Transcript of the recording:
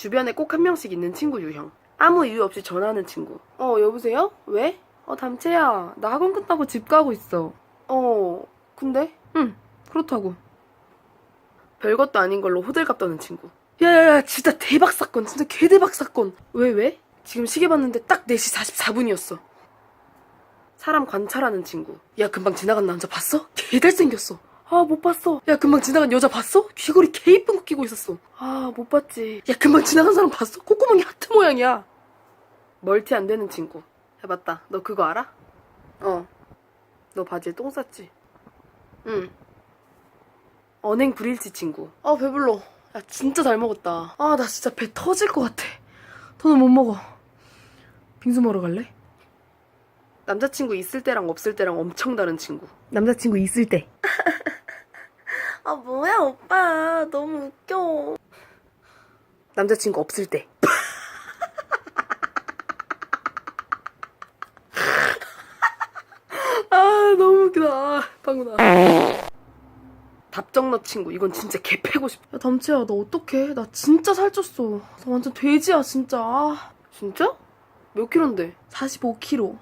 주변에 꼭 한 명씩 있는 친구 유형. 아무 이유 없이 전화하는 친구. 어, 여보세요? 왜? 어, 담채야. 나 학원 끝나고 집 가고 있어. 어, 근데? 응, 그렇다고. 별것도 아닌 걸로 호들갑 떠는 친구. 야야야, 진짜 대박 사건. 진짜 개대박 사건. 왜, 왜? 지금 시계 봤는데 딱 4시 44분이었어. 사람 관찰하는 친구. 야, 금방 지나간 남자 봤어? 개 잘생겼어. 아, 못 봤어. 야, 금방 지나간 여자 봤어? 귀걸이 개 이쁜 거 끼고 있었어. 아, 못 봤지. 야, 금방 지나간 사람 봤어? 콧구멍이 하트 모양이야. 멀티 안 되는 친구. 야, 맞다. 너 그거 알아? 어. 너 바지에 똥 쌌지? 응. 언행 불일치 친구. 아, 배불러. 야, 진짜 잘 먹었다. 아, 나 진짜 배 터질 것 같아. 더는 못 먹어. 빙수 먹으러 갈래? 남자친구 있을 때랑 없을 때랑 엄청 다른 친구. 남자친구 있을 때. 아, 뭐야, 오빠. 너무 웃겨. 남자친구 없을 때. 아, 너무 웃기다. 아, 방구다. 답정너 친구. 이건 진짜 개 패고 싶어. 야, 담채야, 너 어떡해? 나 진짜 살쪘어. 나 완전 돼지야, 진짜. 아. 진짜? 몇 킬로인데? 45킬로.